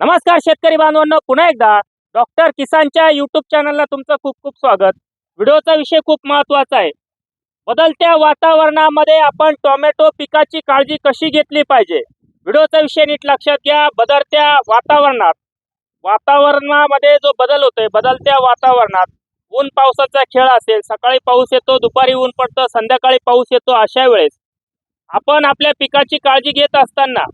नमस्कार शेतकरी बांधवांना पुन्हा एकदा डॉक्टर किसानच्या युट्यूब चॅनलला तुमचं खूप खूप स्वागत. व्हिडिओचा विषय खूप महत्त्वाचा आहे. बदलत्या वातावरणामध्ये आपण टोमॅटो पिकाची काळजी कशी घेतली पाहिजे? व्हिडिओचा विषय नीट लक्षात घ्या. बदलत्या वातावरणात वातावरणामध्ये जो बदल होतोय बदलत्या वातावरणात ऊन पावसाचा खेळ असेल सकाळी पाऊस येतो दुपारी ऊन पडतं संध्याकाळी पाऊस येतो अशा वेळेस आपण आपल्या पिकाची काळजी घेत असताना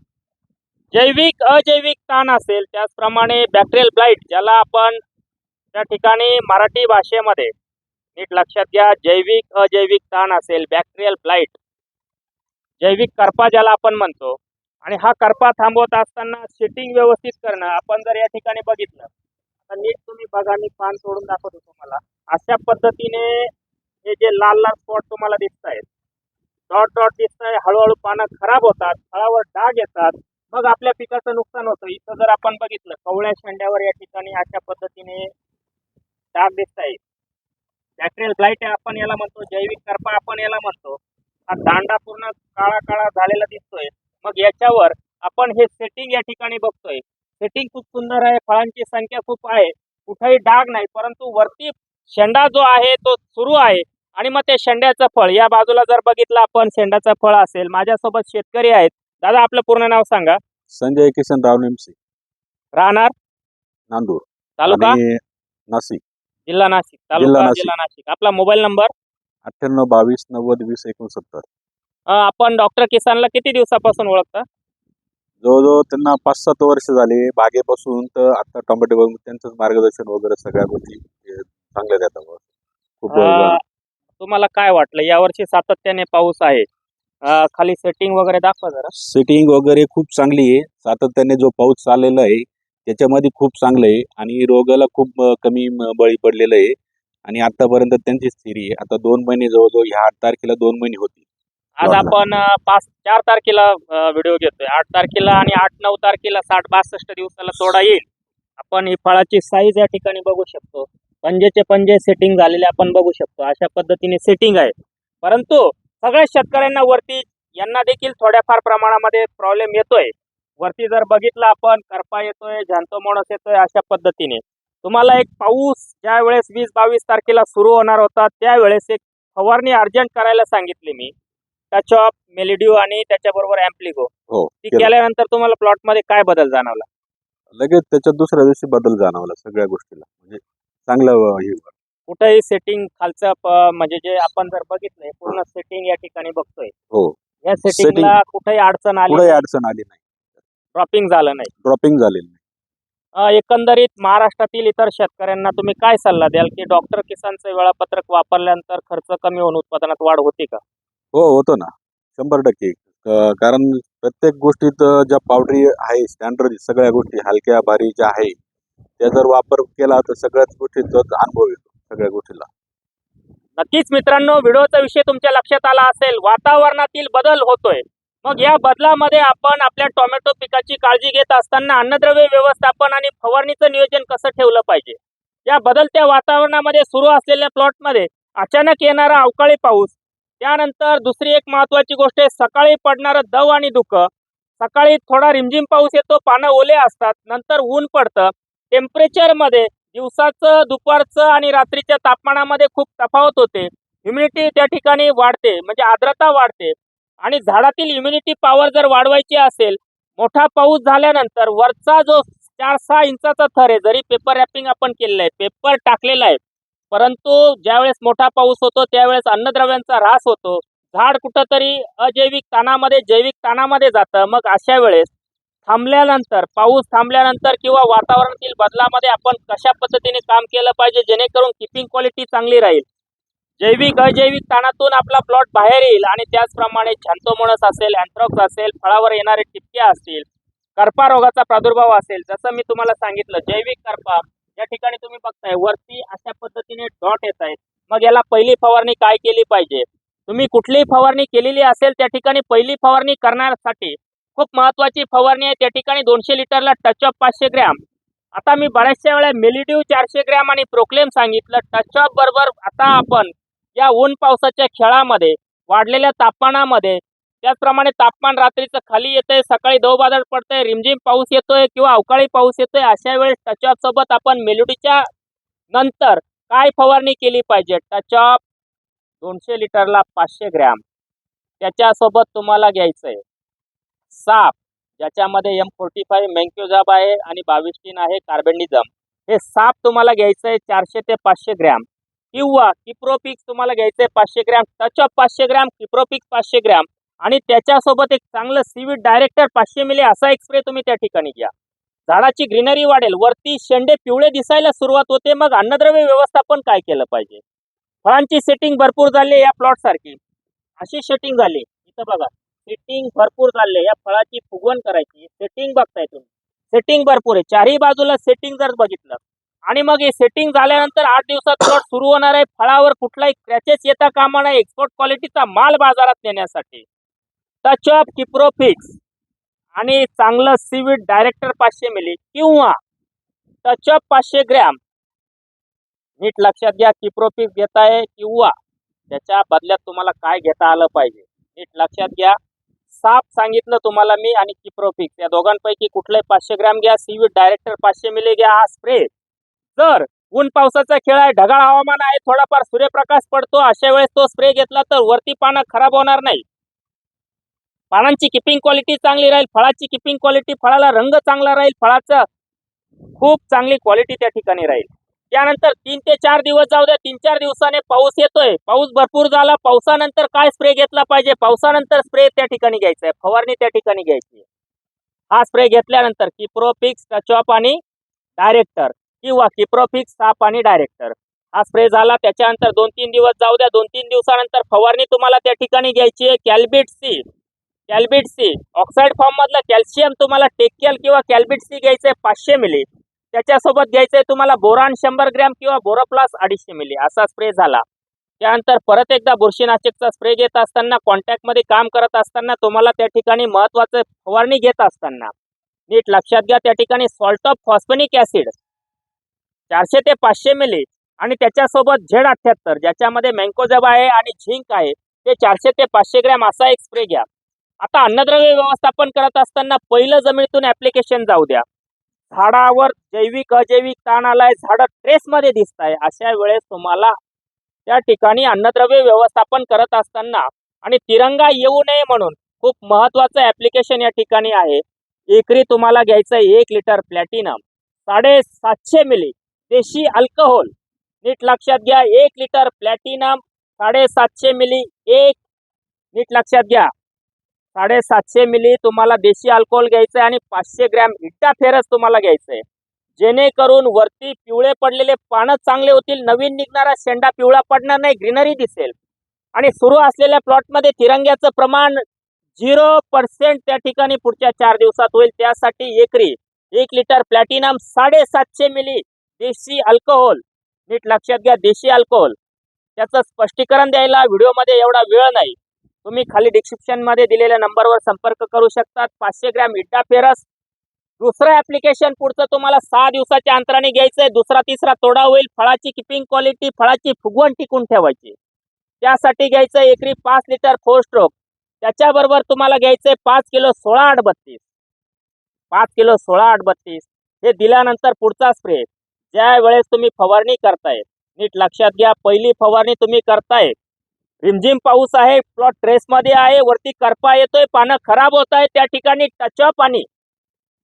जैविक अजैविक ताण असेल त्याचप्रमाणे बॅक्टेरियल ब्लाइट ज्याला आपण त्या ठिकाणी मराठी भाषेमध्ये नीट लक्षात घ्या जैविक अजैविक ताण असेल बॅक्टेरियल ब्लाइट जैविक करपा ज्याला आपण म्हणतो आणि हा करपा थांबवत असताना सिटिंग व्यवस्थित करणं आपण जर या ठिकाणी बघितलं तर नीट तुम्ही बघा मी पान सोडून दाखवतो तुम्हाला. अशा पद्धतीने हे जे लाल लाल स्पॉट तुम्हाला दिसत आहेत डॉट डॉट दिसत आहे हळूहळू पानं खराब होतात फळावर डाग येतात मग आपल्या पिकाचं नुकसान होतं. इथं जर आपण बघितलं कवळ्या शेंड्यावर या ठिकाणी अशा पद्धतीने डाग दिसत आहे बॅक्टेरियल ब्लाईट आपण याला म्हणतो जैविक करपा आपण याला म्हणतो. हा दांडा पूर्ण काळा काळा झालेला दिसतोय. मग याच्यावर आपण हे सेटिंग या ठिकाणी बघतोय. सेटिंग खूप सुंदर आहे फळांची संख्या खूप आहे. कुठेही डाग नाही परंतु वरती शेंडा जो आहे तो सुरू आहे. आणि मग ते शेंड्याचं फळ या बाजूला जर बघितलं आपण शेंड्याचं फळ असेल. माझ्यासोबत शेतकरी आहेत. दादा आपलं पूर्ण नाव सांगा. संजय किसनराव नेमसे. राहणार? नांदूर. तालुका? आणि नाशिक. जिल्हा नाशिक. तालुका जिल्हा नाशिक. जिल्हा नाशिक. आपला मोबाईल नंबर? अठ्ठ्याण्णव बावीस नव्वद वीस एकोणसत्तर. अं, आपण डॉक्टर किसानला किती दिवसापासून ओळखता? जवळजवळ त्यांना पाच सात वर्ष झाले. बागेपासून तर आता टोमॅटो त्यांचंच मार्गदर्शन वगैरे सगळ्या गोष्टी चांगल्या देतात बुवा. खूप अं, तुम्हाला काय वाटलं? यावर्षी सातत्याने पाऊस आहे. अं, खाली सेटिंग वगैरे दाखवा जरा. सेटिंग वगैरे खूप चांगली आहे. सातत्याने जो पाऊस चाललेला आहे त्याच्यामध्ये खूप चांगलं आहे आणि रोगाला खूप अं, कमी म- बळी पडलेलं आहे आणि आतापर्यंत त्यांची स्थिरी आहे. आता दोन महिने जवळजवळ ह्या आठ तारखेला दोन महिने होती आज बरोबर. आपण अं, पाच चार तारखेला व्हिडिओ घेतोय. आठ तारखेला आणि आठ नऊ तारखेला साठ बासष्ट दिवसाला तोडा येईल. आपण ही फळाची साईज या ठिकाणी बघू शकतो. पंजेचे पंजे सेटिंग झालेले आपण बघू शकतो. अशा पद्धतीने सेटिंग आहे. परंतु सगळ्या शेतकऱ्यांना वरती यांना देखील थोड्याफार प्रमाणामध्ये प्रॉब्लेम येतोय. वरती जर बघितलं आपण करपा येतोय झॅन्थोमोनस येतोय अशा पद्धतीने. तुम्हाला एक पाऊस ज्या वेळेस वीस बावीस तारखेला सुरू होणार होता त्यावेळेस एक फवारणी अर्जंट करायला सांगितली मी. टचऑप मेलिड्यू आणि त्याच्याबरोबर ॲम्प्लिगो. हो ती केलं. केल्यानंतर तुम्हाला प्लॉटमध्ये काय बदल जाणवला? लगेच त्याच्यात दुसऱ्या दिवशी बदल जाणवला सगळ्या गोष्टीला. म्हणजे चांगलं कुठेही सेटिंग खालचं प- म्हणजे जे आपण जर बघितलंय पूर्ण सेटिंग या ठिकाणी बघतोय. हो. या सेटिंगला कुठेही अडचण आली पुढे अडचण आली नाही. ड्रॉपिंग झालं नाही. ड्रॉपिंग झालेली नाही. अं, एकंदरीत महाराष्ट्रातील इतर शेतकऱ्यांना तुम्ही काय सल्ला द्याल की डॉक्टर किसानचं वेळापत्रक वापरल्यानंतर खर्च कमी होऊन उत्पादनात वाढ होते का? हो होतो ना. शंभर टक्के. क- कारण प्रत्येक गोष्टीत अ, ज्या पावडरी आहे स्टँडर्ड सगळ्या गोष्टी हलक्या भारी ज्या आहे त्या जर वापर केला तर सगळ्याच गोष्टीचा अनुभव येतो. सगळ्या गोष्टीला. नक्कीच मित्रांनो व्हिडिओचा विषय तुमच्या लक्षात आला असेल वातावरणातील बदल होतोय. मग या बदलामध्ये आपण आपल्या टोमॅटो पिकाची काळजी घेत असताना अन्नद्रव्य व्यवस्थापन आणि फवारणीचं नियोजन कसं ठेवलं पाहिजे? या बदलत्या वातावरणामध्ये सुरू असलेल्या प्लॉटमध्ये अचानक येणारा अवकाळी पाऊस त्यानंतर दुसरी एक महत्वाची गोष्ट आहे सकाळी पडणारं दव आणि दुखं सकाळी थोडा रिमझिम पाऊस येतो पानं ओले असतात नंतर ऊन पडतं. टेम्परेचरमध्ये दिवसाचं दुपारचं आणि रात्रीच्या तापमानामध्ये खूप तफावत होते. ह्युमिडिटी त्या ठिकाणी वाढते म्हणजे आर्द्रता वाढते. आणि झाडातील इम्युनिटी पॉवर जर वाढवायची असेल मोठा पाऊस झाल्यानंतर वरचा जो चार सहा इंचाचा थर आहे जरी पेपर रॅपिंग आपण केलेलं आहे पेपर टाकलेला आहे परंतु ज्यावेळेस मोठा पाऊस होतो त्यावेळेस अन्नद्रव्यांचा ऱ्हास होतो. झाड कुठंतरी अजैविक ताणामध्ये जैविक ताणामध्ये जातं. मग अशा वेळेस थांबल्यानंतर पाऊस थांबल्यानंतर किंवा वातावरणातील बदलामध्ये आपण कशा पद्धतीने काम केलं पाहिजे जेणेकरून किपिंग क्वालिटी चांगली राहील? जैविक अजैविक ताणातून आपला प्लॉट बाहेर येईल आणि त्याचप्रमाणे छांतोमोणस असेल अँथ्रॉक्स असेल फळावर येणारे टिपक्या असतील करपा रोगाचा प्रादुर्भाव असेल जसं मी तुम्हाला सांगितलं जैविक करपा या ठिकाणी तुम्ही बघताय वरती अशा पद्धतीने डॉट येत आहेत. मग याला पहिली फवारणी काय केली पाहिजे? तुम्ही कुठलीही फवारणी केलेली असेल त्या ठिकाणी पहिली फवारणी करण्यासाठी खूप महत्वाची फवारणी आहे. त्या ठिकाणी दोनशे लिटरला टचअप पाचशे ग्रॅम. आता मी बऱ्याचशा वेळा मेलिड्यू चारशे ग्रॅम आणि प्रोक्लेम सांगितलं. टचअप बरोबर आता आपण या ऊन पावसाच्या खेळामध्ये वाढलेल्या तापमानामध्ये त्याचप्रमाणे तापमान रात्रीचं खाली येतंय सकाळी दव बादळ पडतंय रिमझिम पाऊस येतोय किंवा अवकाळी पाऊस येतोय अशा वेळेस टचअप सोबत आपण मेलोडीच्या नंतर काय फवारणी केली पाहिजे? टचअप दोनशे लिटरला पाचशे ग्रॅम. त्याच्यासोबत तुम्हाला घ्यायचंय. साप ज्याच्यामध्ये एम फोर्टी फाय मेंक्युझाब आहे आणि बावीस आहे कार्बेंडिझम हे साप तुम्हाला घ्यायचंय चारशे ते पाचशे ग्रॅम. किंवा किप्रोपिक्स तुम्हाला घ्यायचंय पाचशे ग्रॅम. टचअप पाचशे ग्रॅम किप्रोपिक्स पाचशे ग्रॅम. आणि त्याच्यासोबत एक चांगलं सीविड डायरेक्टर पाचशे मिली असा एक स्प्रे तुम्ही त्या ठिकाणी घ्या. झाडाची ग्रीनरी वाढेल. वरती शेंडे पिवळे दिसायला सुरुवात होते. मग अन्नद्रव्य व्यवस्थापन काय केलं पाहिजे? फळांची सेटिंग भरपूर झाली या प्लॉट सारखी. अशी सेटिंग झाली. इथं बघा. सेटिंग भरपूर चाललंय या फळाची फुगवण करायची. सेटिंग बघताय तुम्ही. सेटिंग भरपूर आहे. चारही बाजूला सेटिंग जर बघितलं. आणि मग हे सेटिंग झाल्यानंतर आठ दिवसात प्लॉट सुरू होणार आहे. फळावर कुठलाही क्रॅचेस येता कामा नये. एक्सपोर्ट क्वालिटीचा माल बाजारात नेण्यासाठी. टचअप किप्रोफिक्स आणि चांगलं सीवीड डायरेक्टर पाचशे मिली किंवा टचअप पाचशे ग्रॅम नीट लक्षात घ्या. किप्रोफिक्स घेताय किंवा त्याच्या बदल्यात तुम्हाला काय घेता आलं पाहिजे. नीट लक्षात घ्या. साप सांगितलं तुम्हाला मी आणि किप्रोफिक्स या दोघांपैकी कुठलाही पाचशे ग्रॅम घ्या सीविड डायरेक्टर पाचशे मिली घ्या हा स्प्रे जर ऊन पावसाचा खेळ आहे ढगाळ हवामान आहे थोडाफार सूर्यप्रकाश पडतो अशा वेळेस तो स्प्रे घेतला तर वरती पानं खराब होणार नाही. पानांची किपिंग क्वालिटी चांगली राहील फळाची किपिंग क्वालिटी फळाला रंग चांगला राहील फळाचा खूप चांगली क्वालिटी त्या ठिकाणी राहील. त्यानंतर तीन ते चार दिवस जाऊ द्या तीन चार दिवसाने पाऊस येतोय. पाऊस भरपूर झाला पावसानंतर काय स्प्रे घेतला पाहिजे? पावसानंतर स्प्रे त्या ठिकाणी घ्यायचा आहे. फवारणी त्या ठिकाणी घ्यायची हा स्प्रे घेतल्यानंतर किप्रोपिक्स टचॉप आणि डायरेक्टर किंवा किप्रोफिक्स साप आणि डायरेक्टर हा स्प्रे झाला त्याच्यानंतर दोन तीन दिवस जाऊ द्या दोन तीन दिवसानंतर फवारणी तुम्हाला त्या ठिकाणी घ्यायची आहे. Calbit C Calbit C oxide form मधलं कॅल्शियम तुम्हाला टेक्यल किंवा कॅल्बिट सी घ्यायचं आहे पाचशे मिली त्याच्यासोबत घ्यायचंय तुम्हाला बोरान शंभर ग्रॅम किंवा बोरोप्लास अडीचशे मिली असा स्प्रे झाला. त्यानंतर परत एकदा बुरशीनाशकचा स्प्रे घेत असताना कॉन्टॅक्टमध्ये काम करत असताना तुम्हाला त्या ठिकाणी महत्वाचं फवारणी घेत असताना नीट लक्षात घ्या त्या ठिकाणी सॉल्ट ऑफ फॉस्फनिक ऍसिड चारशे ते पाचशे मिली आणि त्याच्यासोबत झेड अठ्ठ्याहत्तर ज्याच्यामध्ये मँकोजब आहे आणि झिंक आहे ते चारशे ते पाचशे ग्रॅम असा एक स्प्रे घ्या. आता अन्नद्रव्य व्यवस्थापन करत असताना पहिलं जमिनीतून ऍप्लिकेशन जाऊ द्या. झाडावर जैविक अजैविक ताण आलाय. झाड ट्रेसमध्ये दिसत आहे अशा वेळेस तुम्हाला त्या ठिकाणी अन्नद्रव्य व्यवस्थापन करत असताना आणि तिरंगा येऊ नये म्हणून खूप महत्वाचं ऍप्लिकेशन या ठिकाणी आहे. एकरी तुम्हाला घ्यायचं एक लिटर प्लॅटिनम साडेसातशे मिली. देशी अल्कोहोल नीट लक्षात घ्या. एक लिटर प्लॅटिनम साडेसातशे मिली. एक नीट लक्षात घ्या. साडेसातशे मिली तुम्हाला देशी अल्कोहोल घ्यायचं आहे आणि पाचशे ग्रॅम इट्टा फेरस तुम्हाला घ्यायचं आहे जेणेकरून वरती पिवळे पडलेले पानं चांगले होतील नवीन निघणारा शेंडा पिवळा पडणार नाही ग्रीनरी दिसेल. आणि सुरू असलेल्या प्लॉटमध्ये तिरंग्याचं प्रमाण झिरो पर्सेंट त्या ठिकाणी पुढच्या चार दिवसात होईल. त्यासाठी एकरी एक लिटर प्लॅटिनम साडेसातशे मिली देशी अल्कोहोल. नीट लक्षात घ्या देशी अल्कोहोल. त्याचं स्पष्टीकरण द्यायला व्हिडिओमध्ये एवढा वेळ नाही. तुम्ही खाली डिस्क्रिप्शनमध्ये दिलेल्या नंबरवर संपर्क करू शकतात. पाचशे ग्रॅम इड्डा फेरस. दुसरं ऍप्लिकेशन पुढचं तुम्हाला सहा दिवसाच्या अंतराने घ्यायचंय. दुसरा तिसरा तोडा होईल. फळाची किपिंग क्वालिटी फळाची फुगवण टिकून ठेवायची. त्यासाठी घ्यायचं एकरी पाच लिटर फोर स्ट्रोक त्याच्याबरोबर तुम्हाला घ्यायचंय पाच किलो सोळा आठ बत्तीस पाच किलो सोळा आठ बत्तीस हे दिल्यानंतर पुढचा स्प्रे ज्या वेळेस तुम्ही फवारणी करताय. नीट लक्षात घ्या. पहिली फवारणी तुम्ही करताय. रिमझिम पाऊस आहे प्लॉट ट्रेसमध्ये आहे वरती करपा येतोय पानं खराब होत आहे त्या ठिकाणी टचअप आणि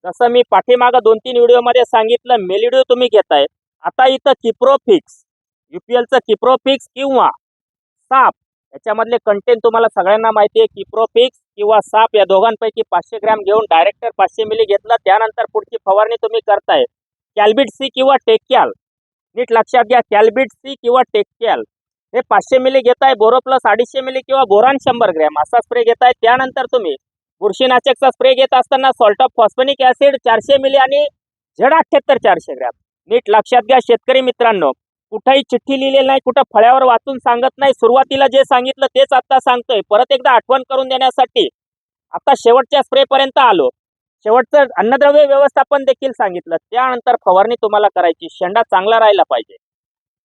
जसं मी पाठीमागं दोन तीन व्हिडिओमध्ये सांगितलं मेलिडिओ तुम्ही घेताय. आता इथं किप्रोफिक्स युपीएलचं किप्रोफिक्स किंवा साप याच्यामधले कंटेंट तुम्हाला सगळ्यांना माहिती आहे किप्रोफिक्स किंवा साप या दोघांपैकी पाचशे ग्रॅम घेऊन डायरेक्टर पाचशे मिली घेतलं त्यानंतर पुढची फवारणी तुम्ही करताय. कॅल्बिट सी किंवा टेक्याल नीट लक्षात घ्या कॅल्बिट सी किंवा टेक्याल हे पाचशे मिली घेताय बोरो प्लस अडीचशे मिली किंवा बोरान शंभर ग्रॅम असा स्प्रे घेताय. त्यानंतर तुम्ही बुरशीनाशकचा स्प्रे घेत असताना सॉल्ट ऑफ फॉस्फेनिक ऍसिड चारशे मिली आणि झेड अठ्ठ्याहत्तर चारशे ग्रॅम. नीट लक्षात घ्या शेतकरी मित्रांनो. कुठंही चिठ्ठी लिहिलेली नाही कुठं फळ्यावर वाचून सांगत नाही. सुरुवातीला जे सांगितलं तेच आता सांगतोय. परत एकदा आठवण करून देण्यासाठी आता शेवटच्या स्प्रेपर्यंत आलो. शेवटचं अन्नद्रव्य व्यवस्थापन देखील सांगितलं. त्यानंतर फवारणी तुम्हाला करायची. शेंडा चांगला राहिला पाहिजे.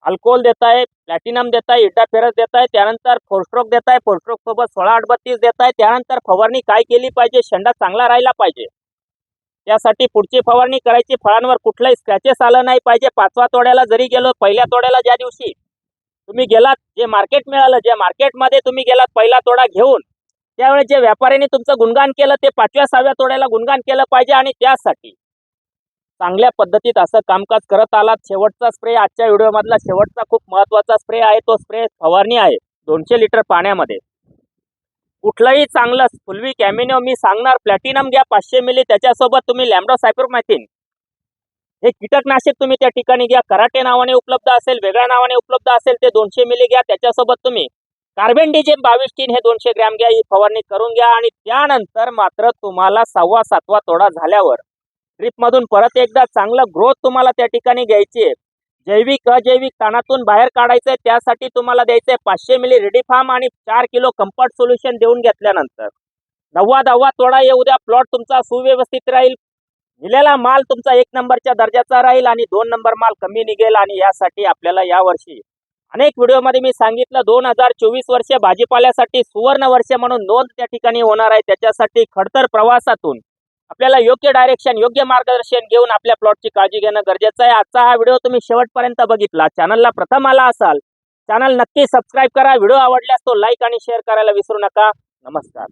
अल्कोहोल देताय प्लॅटिनम देताय इटाफेरस देताय त्यानंतर फोरस्ट्रोक देताय फोरस्ट्रोक सोबत सोळा आठ बत्तीस देताय त्यानंतर फवारणी काय केली पाहिजे? शेंडा चांगला राहिला पाहिजे. त्यासाठी पुढची फवारणी करायची. फळांवर कुठलाही स्क्रॅचेस आलं नाही पाहिजे. पाचवा तोड्याला जरी गेलो पहिल्या तोड्याला ज्या दिवशी तुम्ही गेलात जे मार्केट मिळालं जे मार्केटमध्ये तुम्ही गेलात पहिला तोडा घेऊन त्यावेळेस जे व्यापाऱ्यांनी तुमचं गुणगान केलं ते पाचव्या सहाव्या तोड्याला गुणगान केलं पाहिजे आणि त्यासाठी चांगल्या पद्धतीत असं कामकाज करत आलात. शेवटचा स्प्रे आजच्या व्हिडिओमधला शेवटचा खूप महत्त्वाचा स्प्रे आहे. तो स्प्रे फवारणी आहे. दोनशे लिटर पाण्यामध्ये. कुठलंही चांगलं फुलवी कॅमिनो मी सांगणार प्लॅटिनम घ्या पाचशे मिली त्याच्यासोबत तुम्ही लॅमडो सायप्रोमॅथिन हे कीटकनाशक तुम्ही त्या ठिकाणी घ्या. कराटे नावाने उपलब्ध असेल वेगळ्या नावाने उपलब्ध असेल ते दोनशे मिली घ्या. त्याच्यासोबत तुम्ही कार्बेंडिजेम बावीस टीन हे दोनशे ग्रॅम घ्या. ही फवारणी करून घ्या. आणि त्यानंतर मात्र तुम्हाला सहावा सातवा तोडा झाल्यावर ड्रीपमधून परत एकदा चांगला ग्रोथ तुम्हाला त्या ठिकाणी घ्यायची आहे. जैविक अजैविक ताणातून बाहेर काढायचंय त्यासाठी तुम्हाला द्यायचंय पाचशे मिली रेडीफार्म आणि चार किलो कम्फर्ट सोल्युशन देऊन घेतल्यानंतर. नव्वा दहावा तोडा येऊ द्या प्लॉट तुमचा सुव्यवस्थित राहील. दिलेला माल तुमचा एक नंबरच्या दर्जाचा राहील आणि दोन नंबर माल कमी निघेल आणि यासाठी आपल्याला यावर्षी अनेक व्हिडिओमध्ये मी सांगितलं दोन हजार चोवीस वर्ष भाजीपाल्यासाठी सुवर्ण वर्ष म्हणून नोंद त्या ठिकाणी होणार आहे. त्याच्यासाठी खडतर प्रवासातून आपल्याला योग्य डायरेक्शन योग्य मार्गदर्शन घेऊन आपल्या प्लॉटची काळजी घेणं गरजेचं आहे. आजचा हा व्हिडिओ तुम्ही शेवटपर्यंत बघितला. चॅनलला प्रथम आला असाल चॅनल नक्की सबस्क्राईब करा. व्हिडिओ आवडल्यास तो लाईक आणि शेअर करायला विसरू नका. नमस्कार.